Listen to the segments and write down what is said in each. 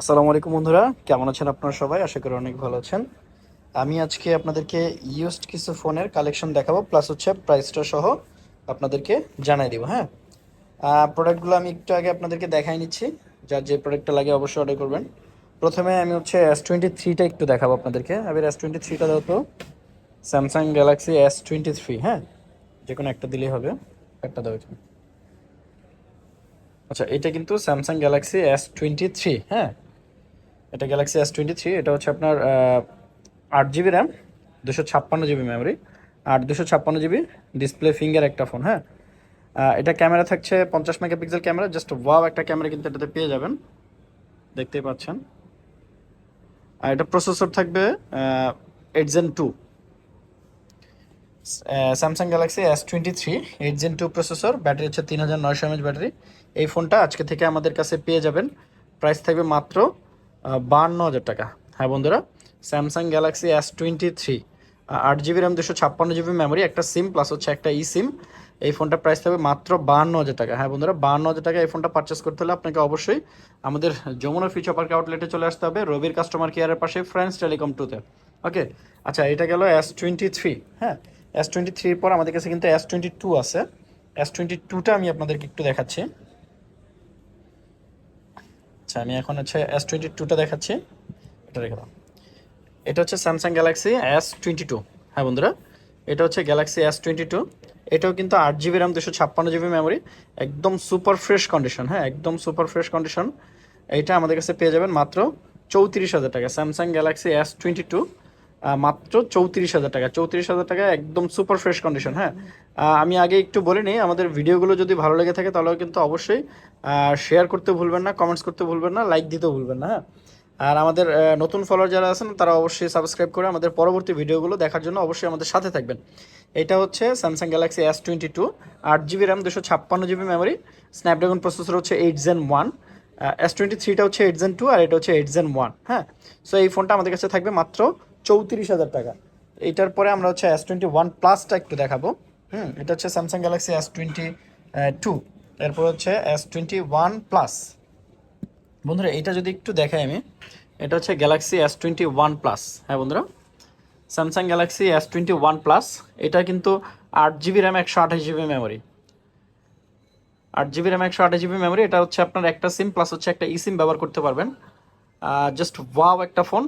আসসালামু আলাইকুম বন্ধুরা, কেমন আছেন আপনারা সবাই? আশা করি অনেক ভালো আছেন। আমি আজকে আপনাদেরকে ইউজড কিছু ফোনের কালেকশন দেখাবো প্লাস হচ্ছে প্রাইসটা সহ আপনাদেরকে জানাই দিব হ্যাঁ? প্রোডাক্টগুলো আমি একটু আগে আপনাদেরকে দেখাই নিচ্ছি। যার যে প্রোডাক্টটা লাগে অবশ্যই অর্ডার করবেন। প্রথমে আমি হচ্ছে এস টোয়েন্টি থ্রিটা একটু দেখাবো আপনাদেরকে। এবার এস টোয়েন্টি থ্রিটা দাও তো। Samsung Galaxy S twenty three হ্যাঁ? যে কোনো একটা দিলেই হবে। একটা দাও আচ্ছা এটা কিন্তু Samsung Galaxy S twenty three হ্যাঁ? এটা গ্যালাক্সি এস টোয়েন্টি থ্রি এটা হচ্ছে আপনার আট জিবি র্যাম দুশো ছাপ্পান্ন জিবি মেমোরি আর দুশো ছাপ্পান্ন জিবি ডিসপ্লে ফিঙ্গার একটা ফোন হ্যাঁ? এটা ক্যামেরা থাকছে পঞ্চাশ মেগাপিক্সেল ক্যামেরা জাস্ট ওয়াও একটা ক্যামেরা কিন্তু এটাতে পেয়ে যাবেন। দেখতেই পাচ্ছেন। আর এটা প্রসেসর থাকবে eight Gen two Samsung Galaxy S twenty three eight Gen two processor battery হচ্ছে তিন হাজার নয়শো এমএচ ব্যাটারি। এই ফোনটা আজকে থেকে আমাদের কাছে পেয়ে যাবেন। প্রাইস থাকবে মাত্র বান্ন হাজার টাকা। হ্যাঁ বন্ধুরা Samsung Galaxy S twenty three আট জিবি র্যাম দুশো ছাপ্পান্ন জিবি মেমোরি একটা সিম প্লাস হচ্ছে একটা ই সিম এই ফোনটা প্রাইস থাকবে মাত্র বান্ন হাজার টাকা। হ্যাঁ বন্ধুরা, বান্ন হাজার টাকা এই ফোনটা পারচেস করতে হলে আপনাকে অবশ্যই আমাদের যমুনা ফিচার পার্ক আউটলেটে চলে আসতে হবে, রবির কাস্টমার কেয়ারের পাশে ফ্রেন্ডস টেলিকম টুতে ওকে আচ্ছা এটা গেল এস টোয়েন্টি থ্রি হ্যাঁ এস টোয়েন্টি থ্রির পর আমাদের কাছে কিন্তু এস টোয়েন্টি টু আছে। এস টোয়েন্টি টুটা আমি আপনাদেরকে একটু দেখাচ্ছি। আচ্ছা আমি এখন হচ্ছে এস টোয়েন্টি টুটা দেখাচ্ছি। এটা রেখে দাও। এটা হচ্ছে Samsung Galaxy S twenty two হ্যাঁ বন্ধুরা? এটা হচ্ছে গ্যালাক্সি এস টোয়েন্টি টু এটাও কিন্তু আট জিবি র্যাম দুশো ছাপ্পান্ন জিবি মেমোরি একদম সুপার ফ্রেশ কন্ডিশন হ্যাঁ একদম সুপার ফ্রেশ কন্ডিশন এইটা আমাদের কাছে পেয়ে যাবেন মাত্র চৌত্রিশ হাজার টাকা। Samsung Galaxy S twenty two মাত্র চৌত্রিশ হাজার টাকা। চৌত্রিশ হাজার টাকা একদম সুপার ফ্রেশ কন্ডিশন হ্যাঁ? আমি আগে একটু বলে নিই, আমাদের ভিডিওগুলো যদি ভালো লেগে থাকে তাহলে কিন্তু অবশ্যই শেয়ার করতে ভুলবেন না কমেন্টস করতে ভুলবেন না লাইক দিতেও ভুলবেন না হ্যাঁ? আর আমাদের নতুন ফলোয়ার যারা আছেন, তারা অবশ্যই সাবস্ক্রাইব করে আমাদের পরবর্তী ভিডিওগুলো দেখার জন্য অবশ্যই আমাদের সাথে থাকবেন। এটা হচ্ছে Samsung Galaxy S twenty two আট জিবি র্যাম দুশো ছাপ্পান্ন জিবি মেমোরি স্ন্যাপড্রাগন প্রসেসর হচ্ছে eight Gen one S twenty থ্রিটা হচ্ছে এইট জেন টু আর এটা হচ্ছে এইট জেন ওয়ান হ্যাঁ? সো এই ফোনটা আমাদের কাছে থাকবে মাত্র চৌত্রিশ হাজার টাকা। এইটার পরে আমরা হচ্ছে এস টোয়েন্টি ওয়ান প্লাসটা একটু দেখাবো। হুম, এটা হচ্ছে Samsung Galaxy S twenty two এরপর হচ্ছে এস টোয়েন্টি ওয়ান প্লাস বন্ধুরা এটা যদি একটু দেখাই আমি, এটা হচ্ছে Galaxy S twenty one plus হ্যাঁ বন্ধুরা Samsung Galaxy S twenty one plus এটা কিন্তু আট জিবি র্যাম একশো আঠাশ জিবি মেমোরি আট জিবি র্যাম একশো আঠাশ জিবি মেমোরি এটা হচ্ছে আপনার একটা সিম প্লাস হচ্ছে একটা ই সিম ব্যবহার করতে পারবেন। জাস্ট ওয়াও একটা ফোন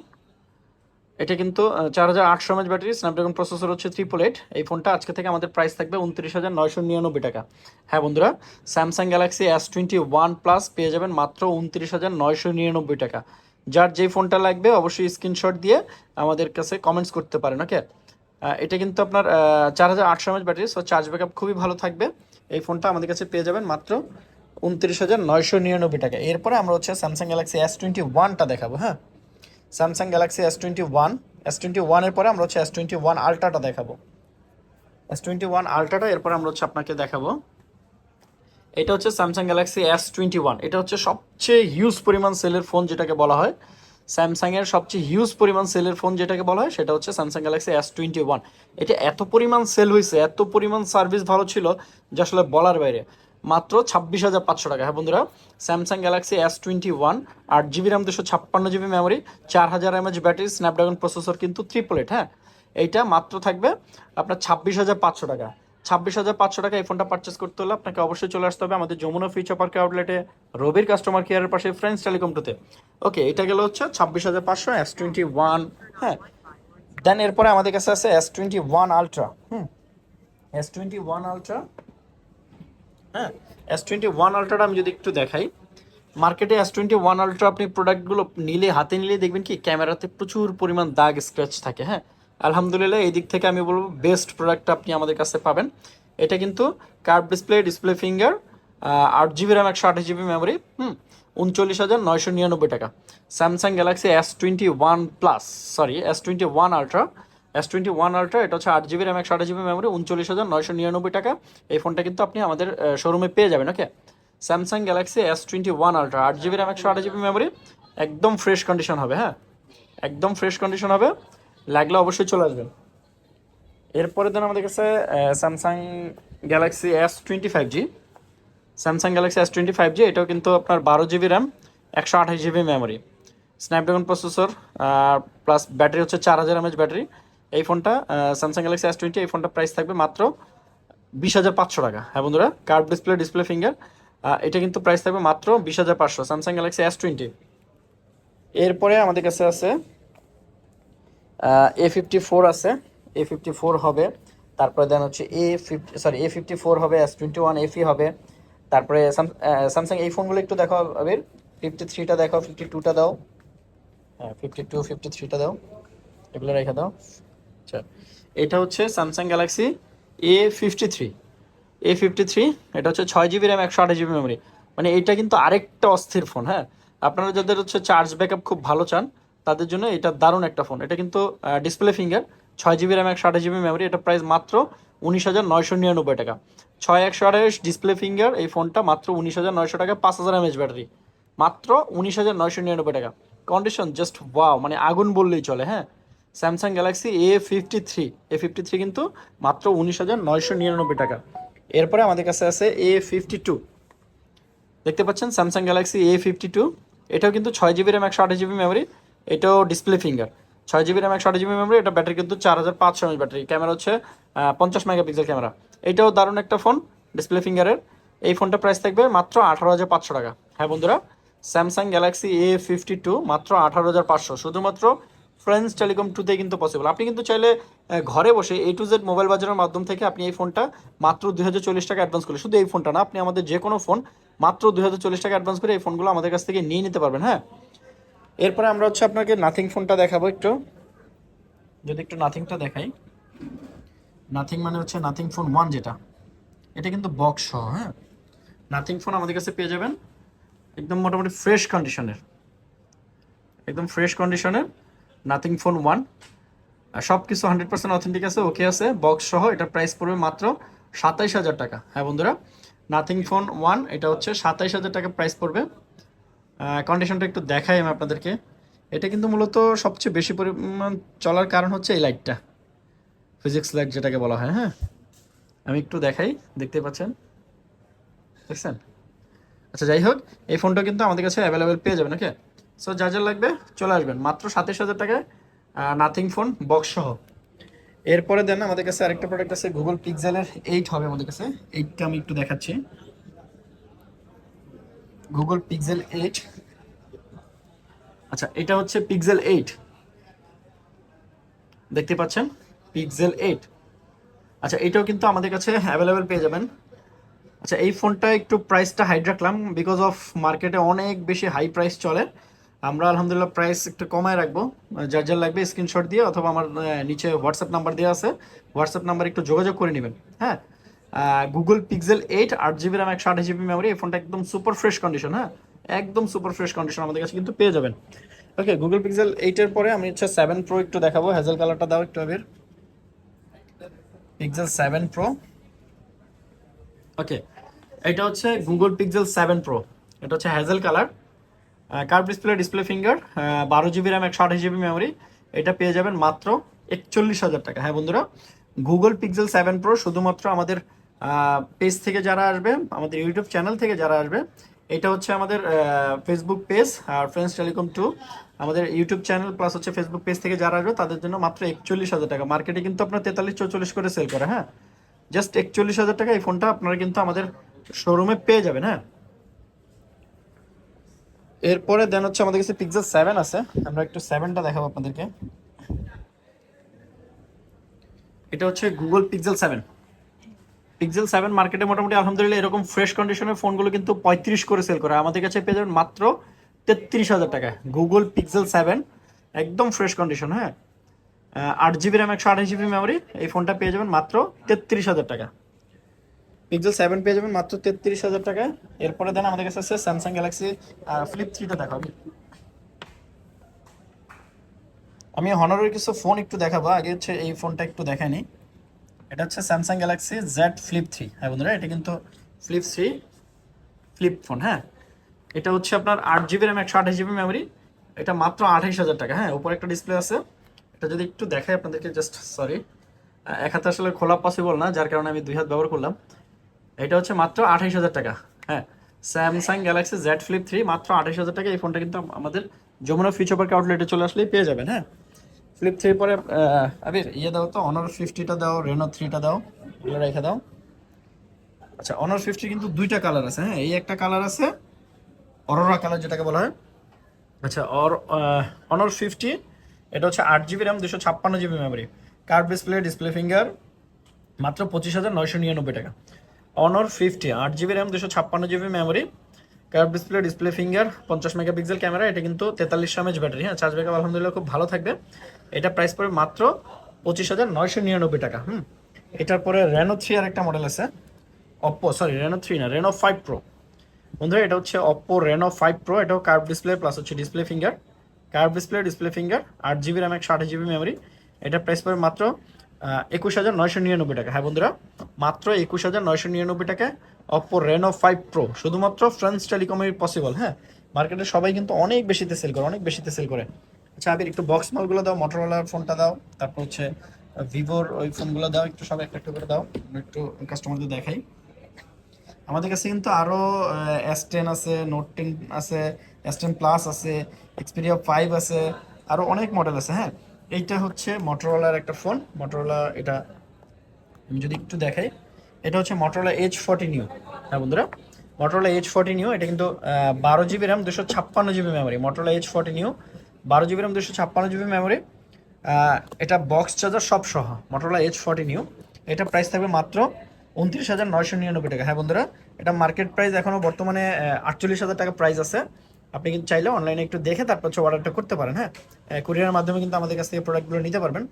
এটা কিন্তু চার হাজার আটশো এমএচ ব্যাটারি স্ন্যাপড্রাগন প্রসেসর হচ্ছে ট্রিপল এইট এই ফোনটা আজকে থেকে আমাদের প্রাইস থাকবে উনত্রিশ হাজার নয়শো নিরানব্বই টাকা। হ্যাঁ বন্ধুরা Samsung Galaxy S twenty one plus পেয়ে যাবেন মাত্র উনত্রিশ হাজার নয়শো নিরানব্বই টাকা। যার যেই ফোনটা লাগবে অবশ্যই স্ক্রিনশট দিয়ে আমাদের কাছে কমেন্টস করতে পারেন ওকে এটা কিন্তু আপনার চার হাজার আটশো mAh battery so charge backup খুবই ভালো থাকবে। এই ফোনটা আমাদের কাছে পেয়ে যাবেন মাত্র উনত্রিশ হাজার নয়শো নিরানব্বই টাকা। এরপরে আমরা হচ্ছে স্যামসাং গ্যালাক্সি এস টোয়েন্টি ওয়ানটা দেখাবো হ্যাঁ? Samsung Galaxy S twenty one S twenty ওয়ানের পরে আমরা হচ্ছে এস টোয়েন্টি ওয়ান আলট্রাটা দেখাবো। এস টোয়েন্টি ওয়ান আলট্রাটা এরপর আমরা হচ্ছে আপনাকে দেখাবো। এটা হচ্ছে Samsung Galaxy S twenty one এটা হচ্ছে সবচেয়ে হিউজ পরিমাণ সেলের ফোন যেটাকে বলা হয়। স্যামসাংয়ের সবচেয়ে হিউজ পরিমাণ সেলের ফোন যেটাকে বলা হয়, সেটা হচ্ছে Samsung Galaxy S twenty one এটা এত পরিমাণ সেল হয়েছে এত পরিমাণ সার্ভিস ভালো ছিল, যে আসলে বলার বাইরে। মাত্র ছাব্বিশ হাজার পাঁচশো টাকা। হ্যাঁ বন্ধুরা Samsung Galaxy S twenty one আট জিবি র্যাম দুশো ছাপ্পান্ন জিবি মেমোরি চার হাজার এমএচ ব্যাটারি স্ন্যাপড্রাগন প্রসেসর কিন্তু ট্রিপল হ্যাঁ? এইটা মাত্র থাকবে আপনার ছাব্বিশ হাজার পাঁচশো টাকা। ছাব্বিশ হাজার পাঁচশো টাকা এই ফোনটা পারচেস করতে হলে আপনাকে অবশ্যই চলে আসতে হবে আমাদের যমুনা ফিউচার পার্কে আউটলেটে রবির কাস্টমার কেয়ারের পাশে ফ্রেন্ডস টেলিকম টুতে ওকে এটা গেল হচ্ছে ছাব্বিশ হাজার পাঁচশো এস টোয়েন্টি ওয়ান হ্যাঁ? দেন এরপরে আমাদের কাছে আছে এস টোয়েন্টি ওয়ান আলট্রা হুম? এস টোয়েন্টি ওয়ান আলট্রা হ্যাঁ? এস টোয়েন্টি ওয়ান আলট্রাটা আমি যদি একটু দেখাই মার্কেটে এস টোয়েন্টি ওয়ান আলট্রা আপনি প্রোডাক্টগুলো নিলে, হাতে নিলে দেখবেন কি ক্যামেরাতে প্রচুর পরিমাণ দাগ স্ক্র্যাচ থাকে হ্যাঁ? আলহামদুলিল্লাহ এই দিক থেকে আমি বলব বেস্ট প্রোডাক্টটা আপনি আমাদের কাছে পাবেন। এটা কিন্তু কার্ভ ডিসপ্লে ডিসপ্লে ফিঙ্গার আট জিবি র্যাম একশো আঠাশ জিবি মেমোরি হুম? উনচল্লিশ হাজার নয়শো নিরানব্বই টাকা। Samsung Galaxy S twenty one plus sorry S twenty one ultra S twenty one ultra এটা হচ্ছে আট জিবি র্যাম একশো আঠাশ জিবি মেমোরি উনচল্লিশ হাজার নয়শো নিরানব্বই টাকা। এই ফোনটা কিন্তু আপনি আমাদের শোরুমে পেয়ে যাবেন okay Samsung Galaxy S twenty one ultra আট জিবি র্যাম একশো আঠাশ জিবি মেমোরি একদম ফ্রেশ কন্ডিশন হবে হ্যাঁ? একদম ফ্রেশ কন্ডিশন হবে, লাগলে অবশ্যই চলে আসবেন। এরপরে দেন আমাদের কাছে Samsung Galaxy S twenty five G Samsung Galaxy S twenty five G এটাও কিন্তু আপনার বারো জিবি র্যাম একশো আঠাশ GB memory Snapdragon processor plus battery হচ্ছে চার হাজার এমএচ ব্যাটারি এই ফোনটা স্যামসাং গ্যালাক্সি এস টোয়েন্টি এই ফোনটা প্রাইস থাকবে মাত্র বিশ হাজার পাঁচশো টাকা। হ্যাঁ বন্ধুরা কার্ভ ডিসপ্লে ডিসপ্লে ফিঙ্গার এটা কিন্তু প্রাইস থাকবে মাত্র বিশ হাজার পাঁচশো স্যামসাং গ্যালাক্সি এস টোয়েন্টি এরপরে আমাদের কাছে আছে এ ফিফটি ফোর আছে এ ফিফটি ফোর হবে, তারপরে দেন হচ্ছে A fifty sorry A fifty four হবে এস টোয়েন্টি ওয়ান এফি হবে, তারপরে স্যামসাং এই ফোনগুলো একটু দেখো আবির। ফিফটি থ্রিটা দেখো ফিফটি টুটা দাও। হ্যাঁ ফিফটি টু ফিফটি থ্রিটা দাও। এগুলো রেখে দাও। আচ্ছা এটা হচ্ছে Samsung Galaxy A fifty three A fifty three এটা হচ্ছে ছয় জিবি র্যাম একশো আঠাশ জিবি মেমোরি মানে এটা কিন্তু আরেকটা অস্থির ফোন হ্যাঁ? আপনারা যাদের হচ্ছে চার্জ ব্যাকআপ খুব ভালো চান, তাদের জন্য এটা দারুণ একটা ফোন এটা কিন্তু ডিসপ্লে ফিঙ্গার ছয় জিবি র্যাম একশো আঠাশ জিবি মেমোরি এটা প্রাইস মাত্র উনিশ হাজার নয়শো নিরানব্বই টাকা। ছয় একশো আঠাশ ডিসপ্লে ফিঙ্গার এই ফোনটা মাত্র উনিশ হাজার নয়শো টাকা, পাঁচ হাজার এমএচ ব্যাটারি মাত্র উনিশ হাজার নয়শো নিরানব্বই টাকা। কন্ডিশন জাস্ট ওয়াও মানে আগুন বললেই চলে হ্যাঁ? Samsung Galaxy A fifty three A fifty three কিন্তু মাত্র উনিশ হাজার নয়শো নিরানব্বই টাকা। এরপরে আমাদের কাছে আছে এ ফিফটি টু দেখতে পাচ্ছেন Samsung Galaxy A fifty two এটাও কিন্তু ছয় জিবি র্যাম একশো আঠাশ জিবি মেমোরি এটাও ডিসপ্লে ফিঙ্গার ছয় জিবি র্যাম একশো আঠাশ জিবি মেমোরি এটা ব্যাটারি কিন্তু চার হাজার পাঁচশো এমএচ ব্যাটারি ক্যামেরা হচ্ছে পঞ্চাশ মেগাপিক্সেল ক্যামেরা এটাও দারুণ একটা ফোন ডিসপ্লে ফিঙ্গারের এই ফোনটা প্রাইস থাকবে মাত্র আঠারো হাজার পাঁচশো টাকা। হ্যাঁ বন্ধুরা Samsung Galaxy A fifty two মাত্র আঠারো হাজার পাঁচশো। শুধুমাত্র ফ্রেন্ডস টেলিকম টুতে কিন্তু পসিবল আপনি কিন্তু চাইলে ঘরে বসে এ টু জেড মোবাইল বাজারের মাধ্যম থেকে আপনি এই ফোনটা মাত্র দুই হাজার চল্লিশ টাকা অ্যাডভান্স করে, শুধু এই ফোনটা না, আপনি আমাদের যে কোনো ফোন মাত্র দুই হাজার চল্লিশ টাকা অ্যাডভান্স করে এই ফোনগুলো আমাদের কাছ থেকে নিয়ে নিতে পারবেন হ্যাঁ? এরপরে আমরা হচ্ছে আপনাকে নাথিং ফোনটা দেখাবো একটু। যদি একটু নাথিংটা দেখাই। নাথিং মানে হচ্ছে নাথিং ফোন ওয়ান যেটা। এটা কিন্তু বক্স হ্যাঁ? নাথিং ফোন আমাদের কাছে পেয়ে যাবেন। একদম মোটামুটি ফ্রেশ কন্ডিশনের একদম ফ্রেশ কন্ডিশনের নাথিং ফোন ওয়ান সব কিছু হান্ড্রেড পার্সেন্ট অথেন্টিক আছে ওকে আছে। বক্স সহ এটার প্রাইস পড়বে মাত্র সাতাইশ হাজার টাকা। হ্যাঁ বন্ধুরা নাথিং ফোন ওয়ান এটা হচ্ছে সাতাইশ হাজার টাকা প্রাইস পড়বে। কন্ডিশনটা একটু দেখাই আমি আপনাদেরকে। এটা কিন্তু মূলত সবচেয়ে বেশি পরিমাণ চলার কারণ হচ্ছে এই লাইটটা ফিজিক্স লাইট যেটাকে বলা হয় হ্যাঁ? আমি একটু দেখাই, দেখতে পাচ্ছেন? দেখছেন? আচ্ছা যাই হোক, এই ফোনটা কিন্তু আমাদের কাছে অ্যাভেলেবেল পেয়ে যাবেন ওকে সো যা যা লাগবে চলে আসবেন। মাত্র সাতাশ হাজার টাকায় নাথিং ফোন বক্স সহ। এরপরে দেন আমাদের কাছে আরেকটা প্রোডাক্ট আছে গুগল পিক্সেলের এইট হবে আমাদের কাছে। এইটটা আমি একটু দেখাচ্ছি। গুগল পিক্সেল এইট আচ্ছা এটা হচ্ছে পিক্সেল এইট দেখতে পাচ্ছেন? পিক্সেল এইট আচ্ছা এটাও কিন্তু আমাদের কাছে অ্যাভেলেবেল পেয়ে যাবেন। আচ্ছা এই ফোনটা একটু প্রাইসটা হাইড রাখলাম বিকজ অফ মার্কেটে অনেক বেশি হাই প্রাইস চলে। আমরা আলহামদুলিল্লাহ প্রাইস একটু কমায় রাখব। যার যার লাগবে স্ক্রিনশট দিয়ে অথবা আমার নিচে হোয়াটসঅ্যাপ নাম্বার দেওয়া আছে। হোয়াটসঅ্যাপ নাম্বার একটু যোগাযোগ করে নেবেন হ্যাঁ? গুগল পিক্সেল এইট আট জিবি র্যাম একশো আঠাশ জিবি মেমোরি এই ফোনটা একদম সুপার ফ্রেশ কন্ডিশন হ্যাঁ? একদম সুপার ফ্রেশ কন্ডিশন আমাদের কাছে কিন্তু পেয়ে যাবেন। ওকে গুগল পিক্সেল এইটের পরে আমি হচ্ছে সেভেন প্রো একটু দেখাবো। হ্যাজেল কালারটা দাও একটু Abir. Pixel seven Pro okay এটা হচ্ছে গুগল পিক্সেল সেভেন প্রো এটা হচ্ছে hazel colour curve display display finger বারো জিবি র্যাম একশো আঠাশ জিবি মেমোরি এটা পেয়ে যাবেন মাত্র একচল্লিশ হাজার টাকা। হ্যাঁ বন্ধুরা গুগল পিক্সেল সেভেন প্রো শুধুমাত্র আমাদের পেজ থেকে যারা আসবে, আমাদের ইউটিউব চ্যানেল থেকে যারা আসবে, এটা হচ্ছে আমাদের ফেসবুক পেজ আর ফ্রেন্ডস টেলিকম টু আমাদের ইউটিউব চ্যানেল প্লাস হচ্ছে ফেসবুক পেজ থেকে যারা আসবে, তাদের জন্য মাত্র একচল্লিশ হাজার টাকা। মার্কেটে কিন্তু আপনার তেতাল্লিশ, চৌচল্লিশ করে সেল করে হ্যাঁ? জাস্ট একচল্লিশ হাজার টাকা এই ফোনটা আপনারা কিন্তু আমাদের শোরুমে পেয়ে যাবেন হ্যাঁ? এরপরে দেন হচ্ছে আমাদের কাছে পিক্সেল সেভেন আছে। আমরা একটু সেভেনটা দেখাবো আপনাদেরকে। এটা হচ্ছে Google Pixel seven Pixel seven মার্কেটে মোটামুটি আলহামদুলিল্লাহ এরকম ফ্রেশ কন্ডিশনের ফোনগুলো কিন্তু পঁয়ত্রিশ করে সেল করে। আমাদের কাছে পেয়ে যাবেন মাত্র তেত্রিশ হাজার টাকায় গুগল পিক্সেল সেভেন একদম ফ্রেশ কন্ডিশন হ্যাঁ? আট জিবি র্যাম একশো আঠাশ জিবি মেমোরি এই ফোনটা পেয়ে যাবেন মাত্র তেত্রিশ হাজার টাকা। পিক্সেল সেভেন পেয়ে যাবেন মাত্র তেত্রিশ হাজার টাকায় এরপরে দেন আমাদের কাছে আছে স্যামসাং গ্যালাক্সি ফ্লিপ থ্রিটা দেখাবো। আমি হনারের কিছু ফোন একটু দেখাবো। আগে হচ্ছে এই ফোনটা একটু দেখায়নি এটা হচ্ছে Samsung Galaxy Z Flip three হ্যাঁ বন্ধুরা, এটা কিন্তু ফ্লিপ থ্রি ফ্লিপ ফোন হ্যাঁ? এটা হচ্ছে আপনার আট জিবি র্যাম একশো আঠাশ জিবি মেমোরি এটা মাত্র আঠাইশ হাজার টাকা। হ্যাঁ উপরে একটা ডিসপ্লে আছে। এটা যদি একটু দেখাই আপনাদেরকে জাস্ট সরি এক হাতে আসলে খোলা পসিবল না, যার কারণে আমি দুই হাত ব্যবহার করলাম। এটা হচ্ছে মাত্র আঠাইশ হাজার টাকা। হ্যাঁ Samsung Galaxy Z Flip three মাত্র আঠাশ হাজার টাকা। এই ফোনটা কিন্তু আমাদের যমুনা ফিউচার পার্ক আউটলেটে চলে আসলেই পেয়ে যাবেন হ্যাঁ? ফ্লিপ থ্রি পরে আবির ইয়ে দাও তো অনার ফিফটিটা দাও রেনো থ্রিটা দাও, এগুলো রেখে দাও। আচ্ছা অনার ফিফটি কিন্তু দুইটা কালার আছে হ্যাঁ? এই একটা কালার আছে অরোরা কালার যেটাকে বলা হয়। আচ্ছা অর অনর ফিফটি এটা হচ্ছে আট জিবি র্যাম দুশো ছাপ্পান্ন GB memory curve display display finger মাত্র পঁচিশ হাজার নয়শো নিরানব্বই টাকা। অনর ফিফটি আট জিবি র্যাম দুশো ছাপ্পান্ন GB memory curve display display finger পঞ্চাশ মেগাপিক্সেল ক্যামেরা এটা কিন্তু তেতাল্লিশ এমএচ ব্যাটারি হ্যাঁ চার্জ ব্যাকআপ আলহামদুলিল্লাহ খুব ভালো থাকবে। এটা প্রাইস পড়বে মাত্র পঁচিশ হাজার নয়শো নিরানব্বই টাকা, হুম? এটার পরে রেনো থ্রি আর একটা মডেল আছে অপ্পো সরি রেনো থ্রি না রেনো ফাইভ প্রো বন্ধুরা, এটা হচ্ছে অপ্পো রেনো ফাইভ প্রো এটাও কার্ভ ডিসপ্লে প্লাস হচ্ছে display finger curve display display finger আট জিবি র্যাম একশো আঠাশ জিবি মেমোরি এটা প্রাইস পড়বে মাত্র একুশ হাজার নয়শো নিরানব্বই টাকা। হ্যাঁ বন্ধুরা, মাত্র একুশ হাজার নয়শো নিরানব্বই টাকায় অপ্পো রেনো ফাইভ প্রো শুধুমাত্র ফ্রেন্স টেলিকমের পসিবল হ্যাঁ? মার্কেটে সবাই কিন্তু অনেক বেশিতে সেল করে, অনেক বেশিতে সেল করে। আচ্ছা আবির, একটু বক্স মালগুলো দাও মোটরওয়ালার ফোনটা দাও, তারপর হচ্ছে ভিভোর ওই ফোনগুলো দাও, একটু সব একটা একটা করে দাও একটু কাস্টমারদের দেখাই। আমাদের কাছে কিন্তু আরও এস টেন আছে নোট টেন আছে এস টেন প্লাস আছে এক্সপিরিয়া ফাইভ আছে, আরও অনেক মডেল আছে হ্যাঁ? এইটা হচ্ছে মোটরোলার একটা ফোন মোটরোলা এটা আমি যদি একটু দেখাই, এটা হচ্ছে মোটরোলা এইচ ফর্টি নিউ হ্যাঁ বন্ধুরা মোটরোলা এইচ ফর্টি নিউ এটা কিন্তু বারো জিবি র্যাম দুশো ছাপ্পান্ন GB memory Motorola Edge forty new বারো জিবি র্যাম দুশো ছাপ্পান্ন জিবি মেমোরি এটা বক্স চার্জার সব সহ মোটরোলা এইচ ফর্টি নিউ এটা প্রাইস থাকবে মাত্র উনত্রিশ হাজার নয়শো নিরানব্বই টাকা। হ্যাঁ বন্ধুরা, এটা মার্কেট প্রাইস এখনও বর্তমানে আটচল্লিশ হাজার টাকা প্রাইস আছে। আপনি কিন্তু চাইলে অনলাইনে একটু দেখে তারপর হচ্ছে অর্ডারটা করতে পারেন হ্যাঁ? কুরিয়ারের মাধ্যমে কিন্তু আমাদের কাছ থেকে প্রোডাক্টগুলো নিতে পারবেন।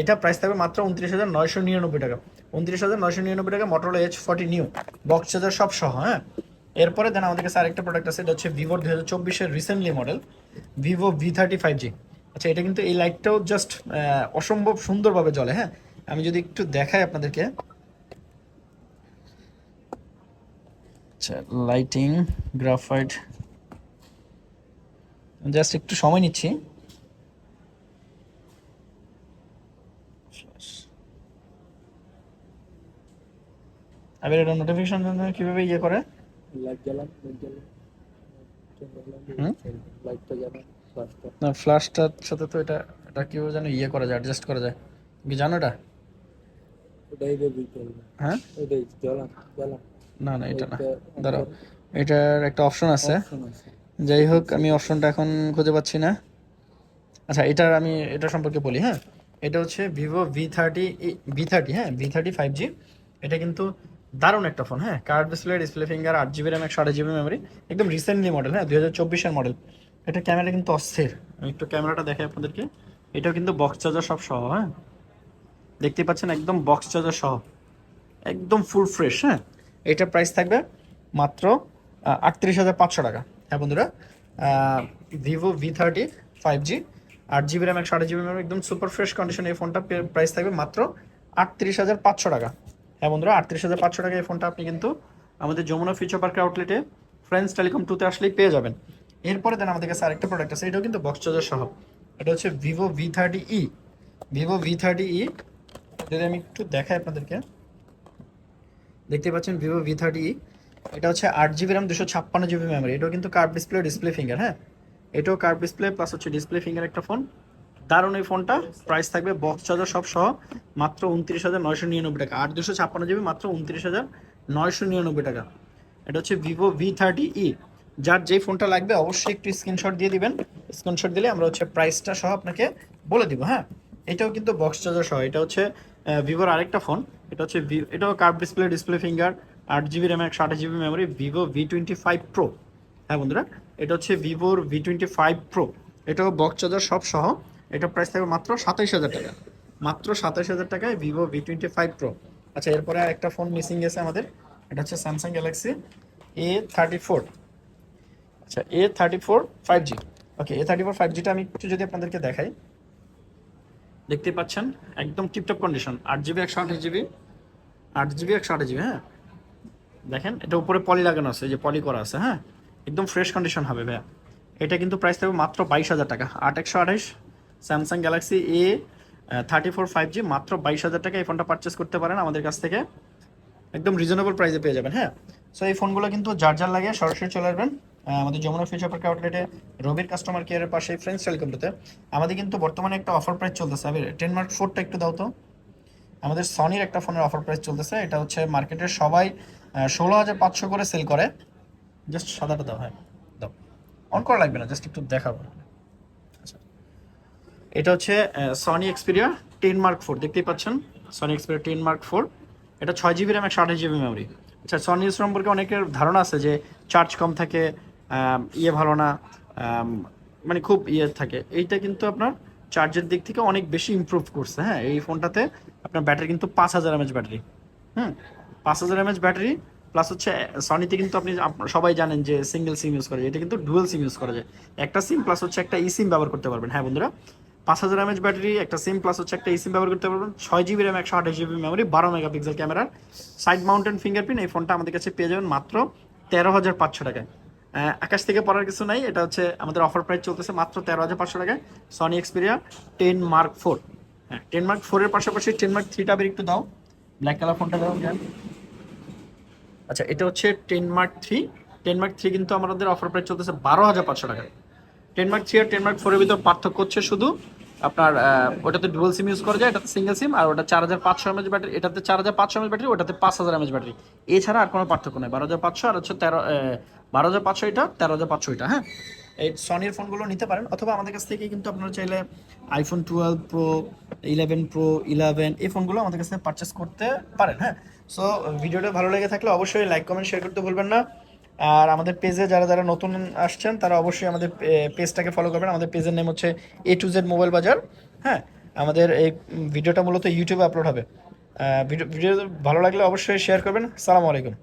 এটা প্রাইস থাকবে মাত্র উনত্রিশ হাজার নয়শো নিরানব্বই টাকা। উনত্রিশ হাজার নয়শো নিরানব্বই টাকা Motorola Edge forty new box charger সব সহ হ্যাঁ? এরপরে দেন আমাদের কাছে আরেকটা প্রোডাক্ট আছে, এটা হচ্ছে ভিভোর দু হাজার চব্বিশের recently model Vivo V thirty five G আচ্ছা এটা কিন্তু এই লাইটটাও জাস্ট অসম্ভব সুন্দরভাবে জ্বলে হ্যাঁ? আমি যদি একটু দেখাই আপনাদেরকে। আচ্ছা লাইটিং গ্রাফাইট জাস্ট একটু সময় নিচ্ছি। আবার এটা নোটিফিকেশন কীভাবে ইয়ে করে? লাইট জ্বালান? লাইটটা জ্বালান। না ফ্ল্যাশটার সাথে তো এটা এটা কীভাবে যেন ইয়ে করা যায় অ্যাডজাস্ট করা যায়। কি জানো এটা? ওটাই হ্যাঁ? ওটাই জ্বালান জ্বালান। না না এটা না। দাঁড়াও এটার একটা অপশন আছে। যাই হোক, আমি অপশনটা এখন খুঁজে পাচ্ছি না। আচ্ছা এটার আমি, এটা সম্পর্কে বলি হ্যাঁ? এটা হচ্ছে Vivo V thirty V thirty হ্যাঁ? ভি থার্টি ফাইভ জি এটা কিন্তু দারুণ একটা ফোন হ্যাঁ? কার্ড ডিসপ্লে ডিসপ্লে ফিঙ্গার আট জিবি র্যাম একশো আট জিবি মেমোরি একদম রিসেন্টলি মডেল হ্যাঁ? দুই হাজার চব্বিশের মডেল এটা ক্যামেরা কিন্তু অস্থির। আমি একটু ক্যামেরাটা দেখাই আপনাদেরকে। এটাও কিন্তু বক্স চার্জার সব সহ হ্যাঁ? দেখতে পাচ্ছেন একদম বক্স চার্জার সহ। একদম ফুল ফ্রেশ হ্যাঁ? এটার প্রাইস থাকবে মাত্র আটত্রিশ হাজার পাঁচশো টাকা। হ্যাঁ বন্ধুরা Vivo V thirty five G আট জিবি র্যাম একশো আট জিবি র্যাম একদম সুপার ফ্রেশ কন্ডিশন এই ফোনটা প্রাইস থাকবে মাত্র আটত্রিশ হাজার পাঁচশো টাকা। হ্যাঁ বন্ধুরা, আটত্রিশ হাজার পাঁচশো টাকা এই ফোনটা আপনি কিন্তু আমাদের যমুনা ফিউচার পার্ক আউটলেটে ফ্রেন্ডস টেলিকম টুতে আসলেই পেয়ে যাবেন। এরপরে দেন আমাদের কাছে আরেকটা প্রোডাক্ট আছে, এটাও কিন্তু বক্স চার্জার সহ। এটা হচ্ছে Vivo V thirty E Vivo V thirty E যদি আমি একটু দেখাই আপনাদেরকে, দেখতে পাচ্ছেন ভিভো ভি থার্টি এটা হচ্ছে আট জিবি র্যাম দুশো ছাপ্পান্ন জিবি মেমোরি এটাও কিন্তু কার্ভ ডিসপ্লে ডিসপ্লে ফিঙ্গার হ্যাঁ? এটাও কার্ভ ডিসপ্লে প্লাস হচ্ছে ডিসপ্লে ফিঙ্গার একটা ফোন দারুণ এই ফোনটা প্রাইস থাকবে বক্স চার্জার সব সহ মাত্র উনত্রিশ হাজার নয়শো নিরানব্বই টাকা। আট দুশো ছাপ্পান্ন জিবি মাত্র উনত্রিশ হাজার নয়শো নিরানব্বই টাকা। এটা হচ্ছে ভিভো ভি থার্টি ই যার যেই ফোনটা লাগবে অবশ্যই একটু স্ক্রিনশট দিয়ে দিবেন। স্ক্রিনশট দিলে আমরা হচ্ছে প্রাইসটা সহ আপনাকে বলে দিব হ্যাঁ? এটাও কিন্তু বক্স চার্জার সহ। এটা হচ্ছে ভিভোর আরেকটা ফোন এটা হচ্ছে এটাও কার্ভ ডিসপ্লে ডিসপ্লে ফিঙ্গার আট জিবি র্যাম একশো আঠাশ GB memory Vivo V twenty five Pro হ্যাঁ বন্ধুরা, এটা হচ্ছে ভিভোর ভি টোয়েন্টি ফাইভ প্রো এটাও বক্স চার্জার সব সহ, এটা প্রাইস থাকবে মাত্র সাতাইশ হাজার টাকা। মাত্র সাতাইশ হাজার টাকায় Vivo V twenty five Pro আচ্ছা এরপরে একটা ফোন মিসিং গেছে আমাদের। এটা হচ্ছে Samsung Galaxy A thirty four আচ্ছা A thirty four five G okay A thirty four five জিটা আমি একটু যদি আপনাদেরকে দেখাই। দেখতে পাচ্ছেন, একদম টিপটপ কন্ডিশন আট জিবি একশো আঠাশ জিবি আট জিবি একশো আঠাশ জিবি হ্যাঁ। দেখেন, এটা উপরে পলি লাগানো আছে যে পলি করা আছে হ্যাঁ? একদম ফ্রেশ কন্ডিশন হবে ভাইয়া। এটা কিন্তু প্রাইস থাকবে মাত্র বাইশ হাজার টাকা। আট একশো আঠাশ Samsung Galaxy A thirty four five G মাত্র বাইশ হাজার টাকা এই ফোনটা পারচেস করতে পারেন আমাদের কাছ থেকে। একদম রিজনেবল প্রাইসে পেয়ে যাবেন হ্যাঁ? সো এই ফোনগুলো কিন্তু যার যার লাগে সরাসরি চলে আসবেন। আমাদের যমুনা ফিউচার পার্ক আউটলেটে রবির কাস্টমার কেয়ারের পাশে ফ্রেন্ডস টেলিকমটাতে আমাদের কিন্তু বর্তমানে একটা অফার প্রাইস চলতেছে। আমি টেন মার্ক ফোরটা একটু দাও তো। আমাদের সনির একটা ফোনের অফার প্রাইস চলতেছে। এটা হচ্ছে মার্কেটের সবাই ষোলো হাজার পাঁচশো করে সেল করে। জাস্ট সাদাটা দাও হ্যাঁ দাও। অন করা লাগবে না জাস্ট একটু দেখাবো। আচ্ছা। এটা হচ্ছে Sony Xperia ten Mark four দেখতেই পাচ্ছেন? Sony Xperia ten Mark four এটা ছয় জিবি র্যাম একশো আঠাশ জিবি মেমোরি আচ্ছা সনি সম্পর্কে অনেকের ধারণা আছে যে চার্জ কম থাকে ইয়ে ভালো না মানে খুব ইয়ে থাকে। এইটা কিন্তু আপনার চার্জের দিক থেকে অনেক বেশি ইমপ্রুভ করছে হ্যাঁ? এই ফোনটাতে আপনার ব্যাটারি কিন্তু পাঁচ হাজার এমএচ ব্যাটারি হুম? পাঁচ হাজার এমএচ ব্যাটারি প্লাস হচ্ছে সনিতে কিন্তু আপনি সবাই জানেন যে সিঙ্গেল সিম ইউজ করে, এটা কিন্তু ডুয়েল সিম ইউজ করা যায়। একটা সিম প্লাস হচ্ছে একটা ই সিম ব্যবহার করতে পারবেন। হ্যাঁ বন্ধুরা, পাঁচ হাজার এমএচ ব্যাটারি, একটা সিম প্লাস হচ্ছে একটা ই সিম ব্যবহার করতে পারবেন। ছয় জিবি র্যাম একশো আঠাশ জিবি মেমোরি বারো মেগাপিক্সেল ক্যামেরার সাইড মাউন্টেন ফিঙ্গারপ্রিন্ট এই ফোনটা আমাদের কাছে পেয়ে যাবেন মাত্র তেরো হাজার পাঁচশো টাকায়। আকাশ থেকে পড়ার কিছু নাই, এটা হচ্ছে আমাদের অফার প্রাইস চলতেছে মাত্র তেরো হাজার পাঁচশো টাকায়। Sony Xperia ten Mark four হ্যাঁ টেন মার্ক ফোরের পাশাপাশি টেন মার্ক থ্রিটা বের একটু দাও। ব্ল্যাক কালার ফোনটা দাও আচ্ছা এটা হচ্ছে ten Mark three ten Mark three কিন্তু আমাদের অফার প্রাইস চলতেছে বারো হাজার পাঁচশো টাকা। টেন মার্ক থ্রি আর টেন মার্ক ফোরের ভিতর পার্থক্য হচ্ছে শুধু আপনার ওটাতে ডুয়াল সিম ইউজ করা যায়, এটাতে সিঙ্গেল সিম আর ওটা চার হাজার পাঁচশো এমএচ ব্যাটারি এটাতে চার হাজার পাঁচশো এমএচ ব্যাটারি ওটাতে পাঁচ হাজার এমএচ ব্যাটারি এছাড়া আর কোনো পার্থক্য নেই। বারো হাজার পাঁচশো আর হচ্ছে তেরো বারো হাজার পাঁচশো এটা, তেরো হাজার পাঁচশো এটা হ্যাঁ? এই সনির ফোনগুলো নিতে পারেন, অথবা আমাদের কাছ থেকে কিন্তু আপনারা চাইলে iPhone twelve Pro eleven Pro eleven এই ফোনগুলো আমাদের কাছ থেকে পারচেস করতে পারেন হ্যাঁ? সো ভিডিওটা ভালো লেগে থাকলে অবশ্যই লাইক কমেন্ট শেয়ার করতে ভুলবেন না। আর আমাদের পেজে যারা যারা নতুন আসছেন, তারা অবশ্যই আমাদের পেজটাকে ফলো করবেন। আমাদের পেজের নেম হচ্ছে এ টু জেড মোবাইল বাজার হ্যাঁ আমাদের এই ভিডিওটা মূলত ইউটিউবে আপলোড হবে। ভিডিও ভালো লাগলে অবশ্যই শেয়ার করবেন। সালামু আলাইকুম।